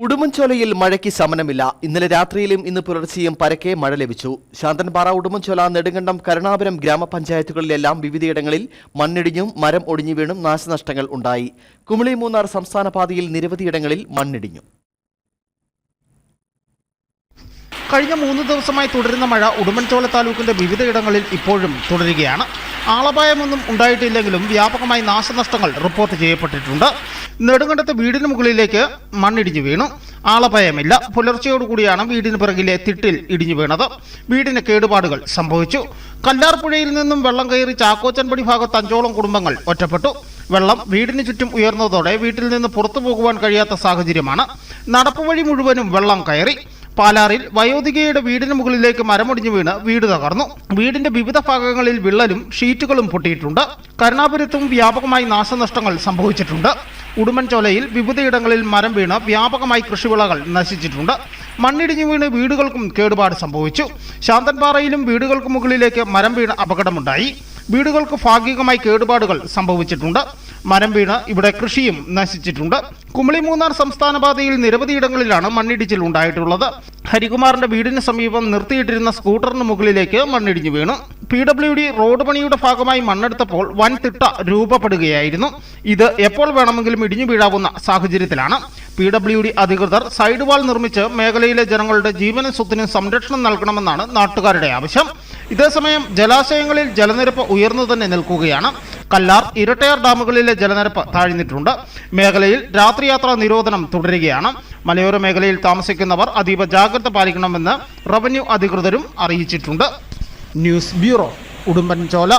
ഉടുമ്പൻചോലയിൽ മഴയ്ക്ക് ശമനമില്ല. ഇന്നലെ രാത്രിയിലും ഇന്ന് പുലർച്ചെയും പരക്കെ മഴ ലഭിച്ചു. ശാന്തൻപാറ ഉടുമ്പൻചോല നെടുങ്കണ്ടം കരുണാപുരം ഗ്രാമപഞ്ചായത്തുകളിലെല്ലാം വിവിധയിടങ്ങളിൽ മണ്ണിടിഞ്ഞും മരം ഒടിഞ്ഞു വീണും നാശനഷ്ടങ്ങൾ ഉണ്ടായി. കുമിളി മൂന്നാർ സംസ്ഥാന പാതയിൽ നിരവധിയിടങ്ങളിൽ മണ്ണിടിഞ്ഞു. കഴിഞ്ഞ മൂന്ന് ദിവസമായി തുടരുന്ന മഴ ഉടുമ്പൻചോല താലൂക്കിന്റെ വിവിധയിടങ്ങളിൽ ഇപ്പോഴും തുടരുകയാണ്. ആളപായമൊന്നും ഉണ്ടായിട്ടില്ലെങ്കിലും വ്യാപകമായി നാശനഷ്ടങ്ങൾ റിപ്പോർട്ട് ചെയ്യപ്പെട്ടിട്ടുണ്ട്. നെടുങ്കണ്ടത്ത് വീടിന് മുകളിലേക്ക് മണ്ണിടിഞ്ഞു വീണു. ആളപായമില്ല. പുലർച്ചയോടുകൂടിയാണ് വീടിന് പിറകിലെ തിട്ടിൽ ഇടിഞ്ഞു വീണത്. വീടിന് കേടുപാടുകൾ സംഭവിച്ചു. കല്ലാർപ്പുഴയിൽ നിന്നും വെള്ളം കയറി ചാക്കോച്ചൻപടി ഭാഗത്ത് അഞ്ചോളം കുടുംബങ്ങൾ ഒറ്റപ്പെട്ടു. വെള്ളം വീടിന് ചുറ്റും ഉയർന്നതോടെ വീട്ടിൽ നിന്ന് പുറത്തു പോകുവാൻ കഴിയാത്ത സാഹചര്യമാണ്. നടപ്പുവഴി മുഴുവനും വെള്ളം കയറി. പാലാറിൽ വയോധികയുടെ വീടിന് മുകളിലേക്ക് മരമൊടിഞ്ഞു വീണ് വീട് തകർന്നു. വീടിന്റെ വിവിധ ഭാഗങ്ങളിൽ വിള്ളലും ഷീറ്റുകളും പൊട്ടിയിട്ടുണ്ട്. കരുണാപുരത്തും വ്യാപകമായി നാശനഷ്ടങ്ങൾ സംഭവിച്ചിട്ടുണ്ട്. ഉടുമ്പൻചോലയിൽ വിവിധയിടങ്ങളിൽ മരം വീണ് വ്യാപകമായി കൃഷിവിളകൾ നശിച്ചിട്ടുണ്ട്. മണ്ണിടിഞ്ഞു വീണ് വീടുകൾക്കും കേടുപാട് സംഭവിച്ചു. ശാന്തൻപാറയിലും വീടുകൾക്ക് മുകളിലേക്ക് മരം വീണ് അപകടമുണ്ടായി. വീടുകൾക്ക് ഭാഗികമായി കേടുപാടുകൾ സംഭവിച്ചിട്ടുണ്ട്. മരം വീണ് ഇവിടെ കൃഷിയും നശിച്ചിട്ടുണ്ട്. കുമളി മൂന്നാർ സംസ്ഥാന പാതയിൽ നിരവധിയിടങ്ങളിലാണ് മണ്ണിടിച്ചിൽ ഉണ്ടായിട്ടുള്ളത്. ഹരികുമാറിന്റെ വീടിന് സമീപം നിർത്തിയിട്ടിരുന്ന സ്കൂട്ടറിന് മുകളിലേക്ക് മണ്ണിടിഞ്ഞു വീണു. പി ഡബ്ല്യു ഡി റോഡ് പണിയുടെ ഭാഗമായി മണ്ണെടുത്തപ്പോൾ വൻ തിട്ട രൂപപ്പെടുകയായിരുന്നു. ഇത് എപ്പോൾ വേണമെങ്കിലും ഇടിഞ്ഞു വീഴാവുന്ന സാഹചര്യത്തിലാണ്. പി ഡബ്ല്യു ഡി അധികൃതർ സൈഡ് വാൾ നിർമ്മിച്ച് മേഖലയിലെ ജനങ്ങളുടെ ജീവനും സ്വത്തിനും സംരക്ഷണം നൽകണമെന്നാണ് നാട്ടുകാരുടെ ആവശ്യം. ഇതേസമയം ജലാശയങ്ങളിൽ ജലനിരപ്പ് ഉയർന്നു തന്നെ നിൽക്കുകയാണ്. കല്ലാർ ഇരട്ടയാർ ഡാമുകളിലെ ജലനിരപ്പ് താഴ്ന്നിട്ടുണ്ട്. മേഖലയിൽ രാത്രിയാത്രാ നിരോധനം തുടരുകയാണ്. മലയോര മേഖലയിൽ താമസിക്കുന്നവർ അതീവ ജാഗ്രത പാലിക്കണമെന്ന് റവന്യൂ അധികൃതരും അറിയിച്ചിട്ടുണ്ട്. News bureau Udumbanchola.